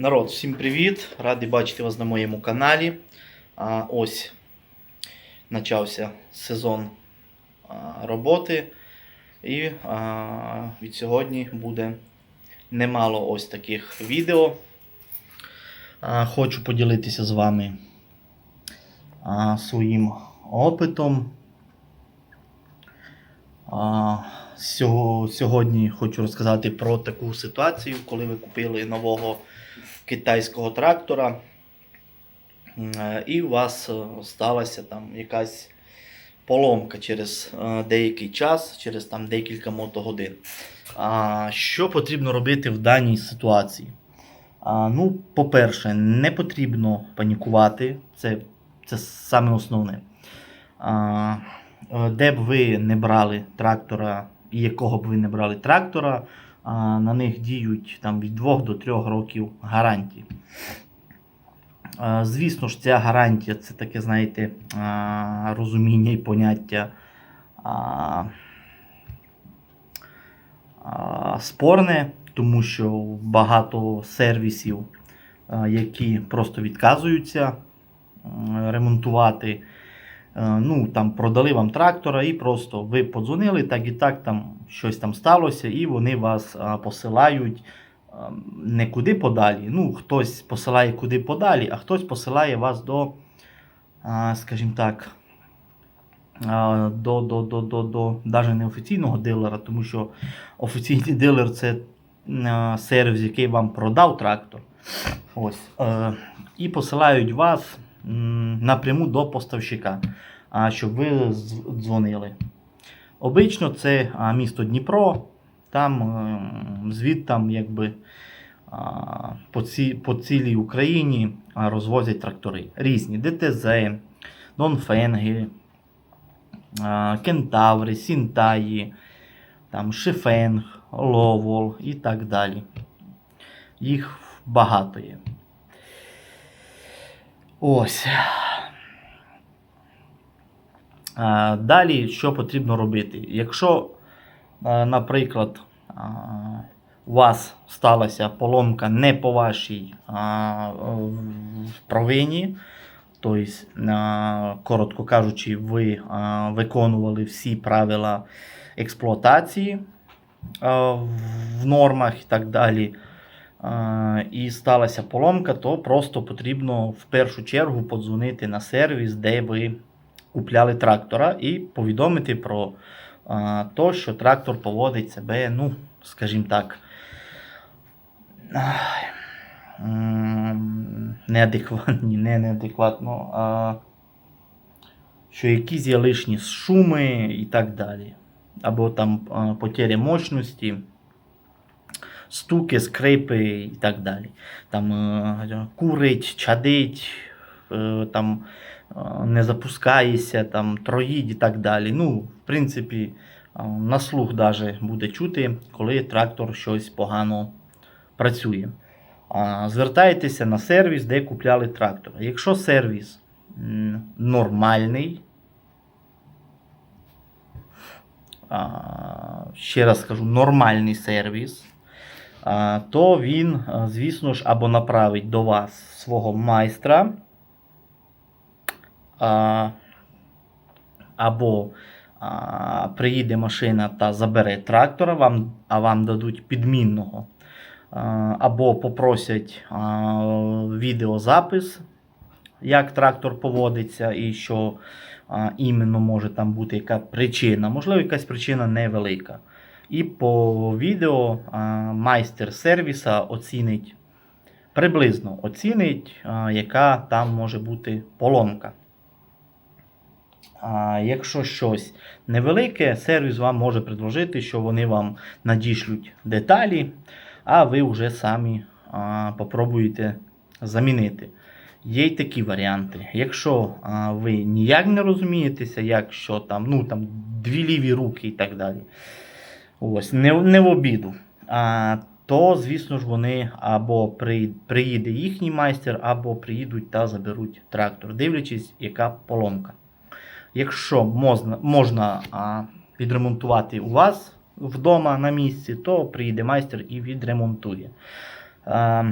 Народ, всім привіт! Радий бачити вас на моєму каналі. А, ось почався сезон роботи. І а, від сьогодні буде немало ось таких відео. А, хочу поділитися з вами а, своїм опитом. Сьогодні хочу розказати про таку ситуацію, коли ви купили нового китайського трактора, е, і у вас е, сталася там якась поломка через е, деякий час, через там декілька мотогодин. Що потрібно робити в даній ситуації? Ну, по-перше, не потрібно панікувати, це, це саме основне. Е, де б ви не брали трактора, і якого б ви не брали трактора, на них діють там, від 2 до 3 років гарантії. Звісно ж, ця гарантія це таке, знаєте, розуміння і поняття спорне, тому що багато сервісів, які просто відказуються ремонтувати. Е, Ну, там продали вам трактора і просто ви подзвонили, так і так там щось там сталося, і вони вас а, посилають а, не куди подалі. Ну, хтось посилає куди подалі, а хтось посилає вас до, скажімо так, до, до, до, до, до навіть не офіційного дилера, тому що офіційний дилер це сервіс, який вам продав трактор. Ось. Е, і посилають вас напряму до поставщика, щоб ви дзвонили. Обично це місто Дніпро, там звідтам якби по, ці, по цілій Україні розвозять трактори. Різні ДТЗ, Донфенги, Кентаври, Сінтаї, там, Шифенг, Ловол і так далі. Їх багато є. Ось. Далі, що потрібно робити? Якщо, наприклад, у вас сталася поломка не по вашій провині, тобто, коротко кажучи, ви виконували всі правила експлуатації в нормах і так далі. І сталася поломка, то просто потрібно в першу чергу подзвонити на сервіс, де ви купляли трактора, і повідомити про то, що трактор поводить себе, ну, скажімо так, м, не неадекватно, а що якісь є лишні шуми і так далі. Або там потеря мощності, стуки, скрипи і так далі. Там е, курить, чадить, е, там е, не запускається, там троїдь і так далі. Ну, в принципі, на слух даже буде чути, коли трактор щось погано працює. Звертайтеся на сервіс, де купляли трактор. Якщо сервіс нормальний, ще раз скажу, нормальний сервіс, то він, звісно ж, або направить до вас свого майстра, або приїде машина та забере трактора, вам, а вам дадуть підмінного, або попросять відеозапис, як трактор поводиться, і що а, іменно може там бути яка причина. Можливо, якась причина невелика. І по відео майстер сервіса оцінить приблизно оцінить, яка там може бути поломка. А якщо щось невелике, сервіс вам може предложити, що вони вам надішлють деталі, а ви вже самі а, попробуєте замінити. Є й такі варіанти. Якщо а, ви ніяк не розумієтеся, як що там, ну там дві ліві руки і так далі. Ось, не, не в обіду. А, то, звісно ж, вони або приїде їхній майстер, або приїдуть та заберуть трактор, дивлячись, яка поломка. Якщо можна, можна а, відремонтувати у вас вдома на місці, то приїде майстер і відремонтує. А,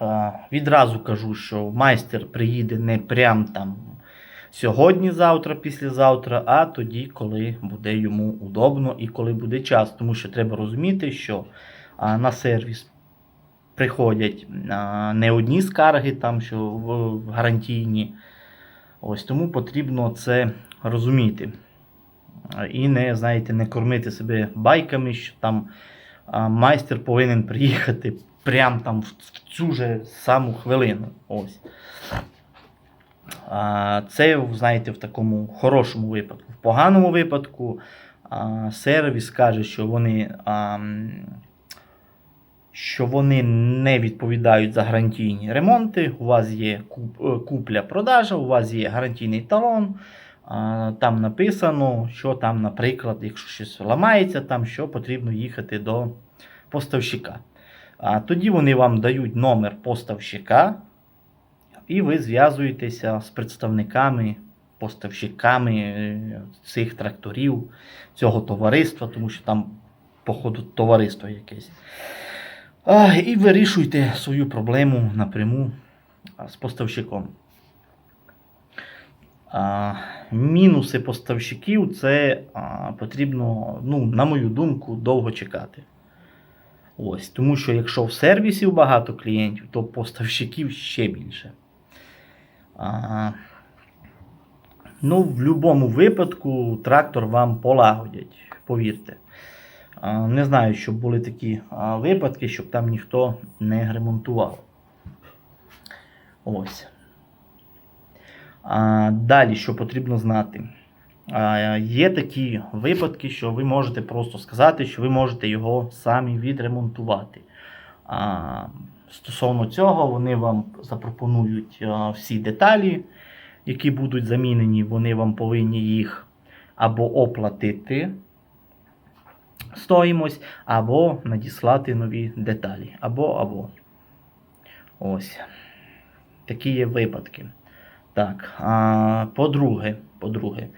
е, відразу кажу, що майстер приїде не прям там сьогодні, завтра, післязавтра, а тоді, коли буде йому удобно і коли буде час. Тому що треба розуміти, що на сервіс приходять не одні скарги, там, що гарантійні. Ось тому потрібно це розуміти. І не, знаєте, не кормити себе байками, що там майстер повинен приїхати прямо там в цю же саму хвилину. Ось. Це, знаєте, в такому хорошому випадку. В поганому випадку сервіс каже, що вони, що вони не відповідають за гарантійні ремонти. У вас є е, купля-продажа, у вас є гарантійний талон. Там написано, що там, наприклад, якщо щось ламається, там що потрібно їхати до поставщика. Тоді вони вам дають номер поставщика, і ви зв'язуєтеся з представниками, поставщиками е, цих тракторів, цього товариства, тому що там, походу, товариство якесь. І вирішуйте свою проблему напряму з поставщиком. Мінуси поставщиків це потрібно, ну, на мою думку, довго чекати. Ось, тому що якщо в сервісів багато клієнтів, то поставщиків ще більше. А, ну, в будь-якому випадку трактор вам полагодять, повірте. А, не знаю, щоб були такі а, випадки, щоб там ніхто не ремонтував. Ось. А, далі, що потрібно знати. А, Є такі випадки, що ви можете просто сказати, що ви можете його самі відремонтувати. А, Стосовно цього, вони вам запропонують всі деталі, які будуть замінені, вони вам повинні їх або оплатити стоїмось, або надіслати нові деталі. Або, або. Ось. Такі є випадки. Так, по-друге, по-друге,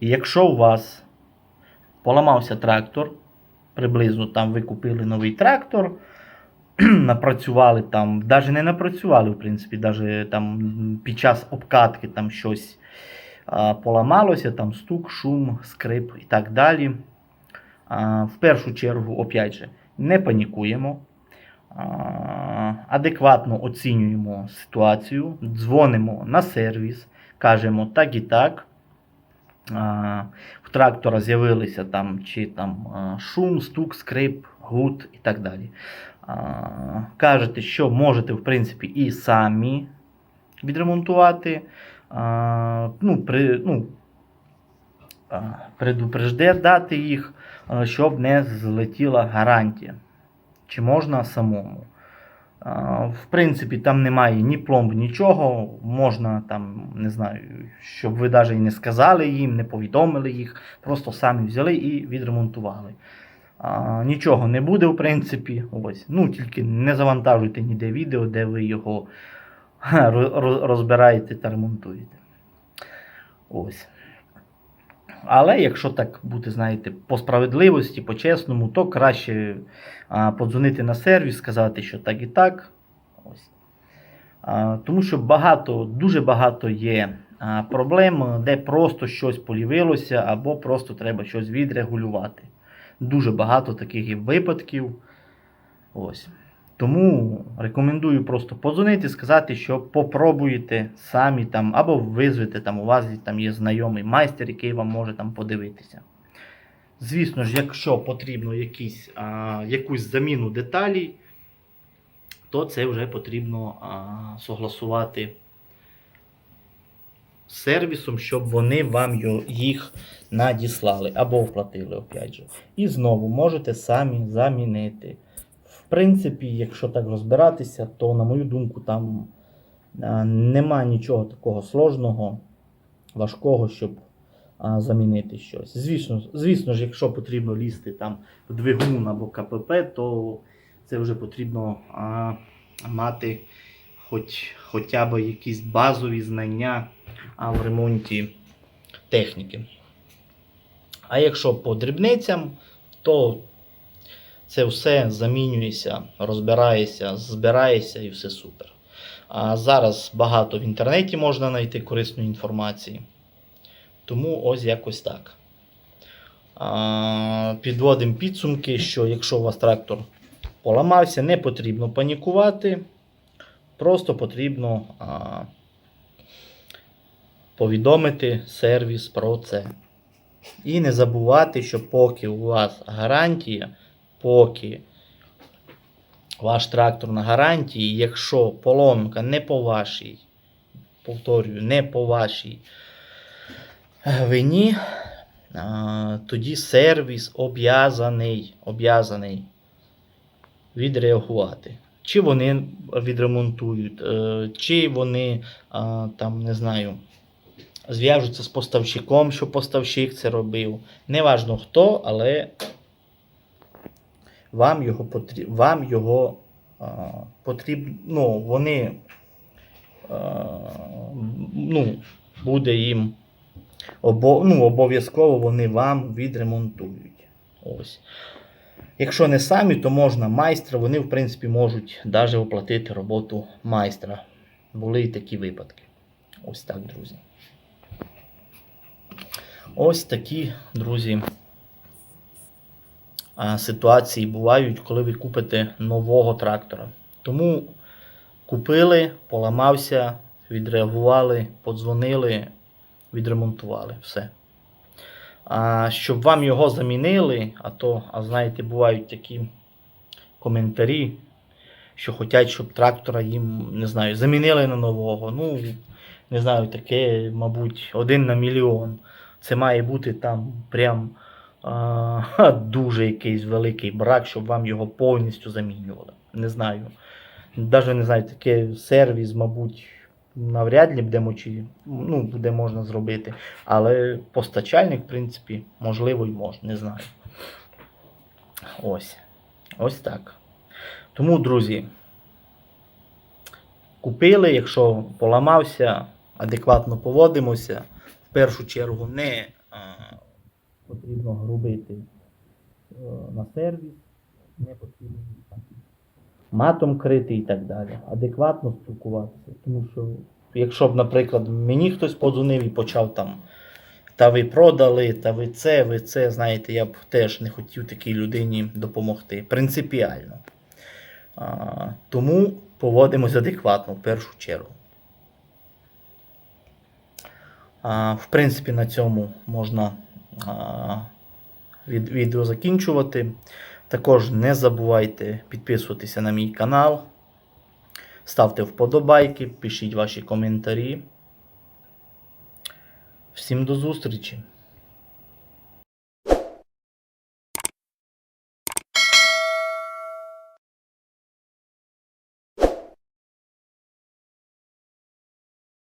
якщо у вас поламався трактор, приблизно там ви купили новий трактор, напрацювали там, навіть не напрацювали, в принципі, навіть там під час обкатки там щось а, поламалося, там стук, шум, скрип і так далі. А, в першу чергу, опять же, не панікуємо. Адекватно оцінюємо ситуацію, дзвонимо на сервіс, кажемо так і так. В трактора з'явилися там чи там шум, стук, скрип, гуд і так далі. Кажете, що можете, в принципі, і самі відремонтувати. Ну, при, ну, а, предупреждати їх, щоб не злетіла гарантія. Чи можна самому. В принципі, там немає ні пломб, нічого. Можна там, не знаю, щоб ви навіть не сказали їм, не повідомили їх, просто самі взяли і відремонтували. А, Нічого не буде, в принципі. Ось. Ну, тільки не завантажуйте ніде відео, де ви його розбираєте та ремонтуєте. Ось. Але якщо так бути, знаєте, по справедливості, по-чесному, то краще а, подзвонити на сервіс, сказати, що так і так. Ось. А, тому що багато, дуже багато є а, проблем, де просто щось полівилося, або просто треба щось відрегулювати. Дуже багато таких є випадків. Ось. Тому рекомендую просто подзвонити, сказати, що попробуєте самі там, або визвете там, у вас там є знайомий майстер, який вам може там подивитися. Звісно ж, якщо потрібно якісь, а, якусь заміну деталей, то це вже потрібно а, согласувати сервісом, щоб вони вам їх надіслали або вплатили, опять же. І знову можете самі замінити. Принципі, якщо так розбиратися, то, на мою думку, там а, нема нічого такого сложного, важкого, щоб замінити щось. Звісно, звісно ж, якщо потрібно лізти там в двигун або КПП, то це вже потрібно а, мати хоч, хоча б якісь базові знання а, в ремонті техніки. А якщо по дрібницям, то Це все замінюється, розбирається, збирається і все супер. А зараз багато в інтернеті можна знайти корисної інформації. Тому ось якось так. Підводимо підсумки, що якщо у вас трактор поламався, не потрібно панікувати. Просто потрібно повідомити сервіс про це. І не забувати, що поки у вас гарантія, поки ваш трактор на гарантії, якщо поломка не по вашій, повторюю, не по вашій е, вині, тоді сервіс об'язаний, об'язаний відреагувати. Чи вони відремонтують, е, чи вони там, не знаю, зв'яжуться з поставщиком, що поставщик це робив. Неважно хто, але вам його потрібно, вам його потрібно, ну, вони ну, буде їм обо, ну, обов'язково вони вам відремонтують. Ось. Якщо не самі, то можна майстра, вони, в принципі, можуть навіть оплатити роботу майстра. Були і такі випадки. Ось так, друзі. Ось такі, друзі, ситуації бувають, коли ви купите нового трактора. Тому купили, поламався, відреагували, подзвонили, відремонтували. Все. А щоб вам його замінили, а то, а знаєте, бувають такі коментарі, що хочуть, щоб трактора їм, не знаю, замінили на нового. Ну, не знаю, таке, мабуть, один на мільйон. Це має бути там прям дуже якийсь великий брак, щоб вам його повністю замінювали. Не знаю. Навіть не знаю, таке сервіс, мабуть, навряд ли буде, мочі, ну, буде можна зробити. Але постачальник, в принципі, можливо, й можна, не знаю. Ось. Ось так. Тому, друзі, купили, якщо поламався, адекватно поводимося. В першу чергу не потрібно грубити е, на сервіс, не потрібно матом крити і так далі. Адекватно спілкуватися. Тому що, якщо б, наприклад, мені хтось подзвонив і почав там. Та ви продали, та ви це, ви це, знаєте, я б теж не хотів такій людині допомогти. Принципіально. А, тому поводимось адекватно в першу чергу. А, в принципі, на цьому можна від, відео закінчувати. Також не забувайте підписуватися на мій канал. Ставте вподобайки, пишіть ваші коментарі. Всім до зустрічі!